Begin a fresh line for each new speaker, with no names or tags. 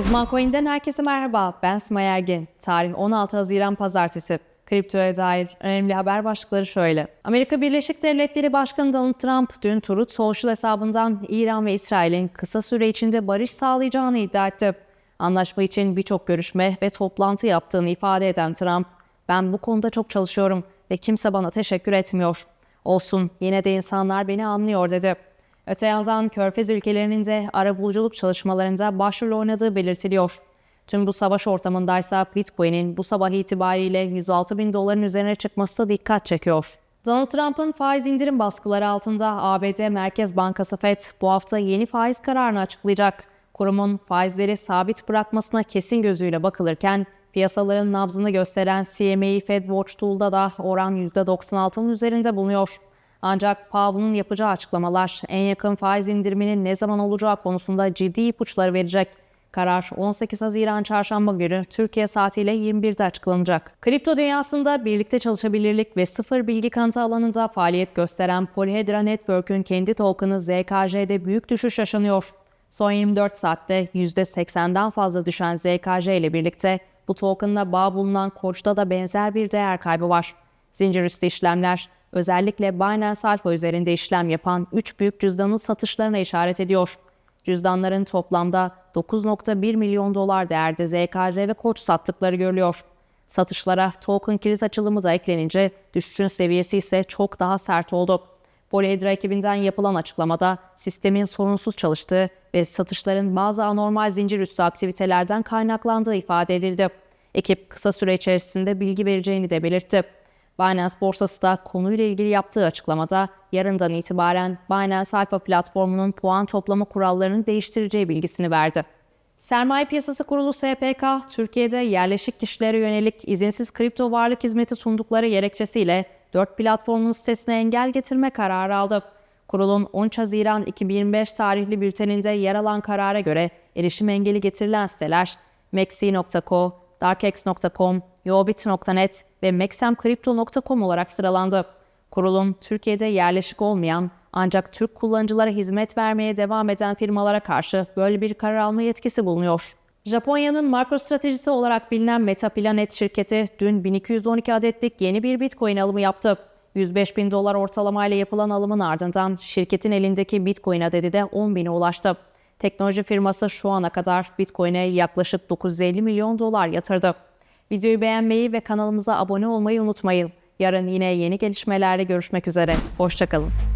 Uzman Coin'den herkese merhaba. Ben Simay Ergin. Tarih 16 Haziran Pazartesi. Kriptoya dair önemli haber başlıkları şöyle. Amerika Birleşik Devletleri Başkanı Donald Trump dün Truth Social hesabından İran ve İsrail'in kısa süre içinde barış sağlayacağını iddia etti. Anlaşma için birçok görüşme ve toplantı yaptığını ifade eden Trump, ben bu konuda çok çalışıyorum ve kimse bana teşekkür etmiyor. Olsun yine de insanlar beni anlıyor dedi. Öte yandan Körfez ülkelerinin de arabuluculuk çalışmalarında başrol oynadığı belirtiliyor. Tüm bu savaş ortamındaysa Bitcoin'in bu sabah itibariyle 106 bin doların üzerine çıkması dikkat çekiyor. Donald Trump'ın faiz indirim baskıları altında ABD Merkez Bankası FED bu hafta yeni faiz kararını açıklayacak. Kurumun faizleri sabit bırakmasına kesin gözüyle bakılırken piyasaların nabzını gösteren CME Fed Watch Tool'da da oran %96'nın üzerinde bulunuyor. Ancak Powell'ın yapacağı açıklamalar en yakın faiz indiriminin ne zaman olacağı konusunda ciddi ipuçları verecek. Karar 18 Haziran Çarşamba günü Türkiye saatiyle 21'de açıklanacak. Kripto dünyasında birlikte çalışabilirlik ve sıfır bilgi kanıtı alanında faaliyet gösteren Polyhedra Network'ün kendi token'ı ZKJ'de büyük düşüş yaşanıyor. Son 24 saatte %80'den fazla düşen ZKJ ile birlikte bu token'la bağ bulunan Koç'ta da benzer bir değer kaybı var. Zincir üstü işlemler özellikle Binance Alpha üzerinde işlem yapan 3 büyük cüzdanın satışlarına işaret ediyor. Cüzdanların toplamda 9.1 milyon dolar değerde ZKJ ve Koç sattıkları görülüyor. Satışlara token kilit açılımı da eklenince düşüşün seviyesi ise çok daha sert oldu. Polyhedra ekibinden yapılan açıklamada sistemin sorunsuz çalıştığı ve satışların bazı anormal zincir üstü aktivitelerden kaynaklandığı ifade edildi. Ekip kısa süre içerisinde bilgi vereceğini de belirtti. Binance borsası da konuyla ilgili yaptığı açıklamada yarından itibaren Binance Alpha platformunun puan toplama kurallarını değiştireceği bilgisini verdi. Sermaye Piyasası Kurulu SPK, Türkiye'de yerleşik kişilere yönelik izinsiz kripto varlık hizmeti sundukları gerekçesiyle 4 platformun sitesine engel getirme kararı aldı. Kurulun 13 Haziran 2025 tarihli bülteninde yer alan karara göre erişim engeli getirilen siteler Maxi.co, darkex.com, yobit.net ve maxemcrypto.com olarak sıralandı. Kurulun Türkiye'de yerleşik olmayan ancak Türk kullanıcılara hizmet vermeye devam eden firmalara karşı böyle bir karar alma yetkisi bulunuyor. Japonya'nın makro stratejisi olarak bilinen Metaplanet şirketi dün 1212 adetlik yeni bir Bitcoin alımı yaptı. 105 bin dolar ortalamayla yapılan alımın ardından şirketin elindeki Bitcoin adedi de 10 bine ulaştı. Teknoloji firması şu ana kadar Bitcoin'e yaklaşık 950 milyon dolar yatırdı. Videoyu beğenmeyi ve kanalımıza abone olmayı unutmayın. Yarın yine yeni gelişmelerle görüşmek üzere. Hoşçakalın.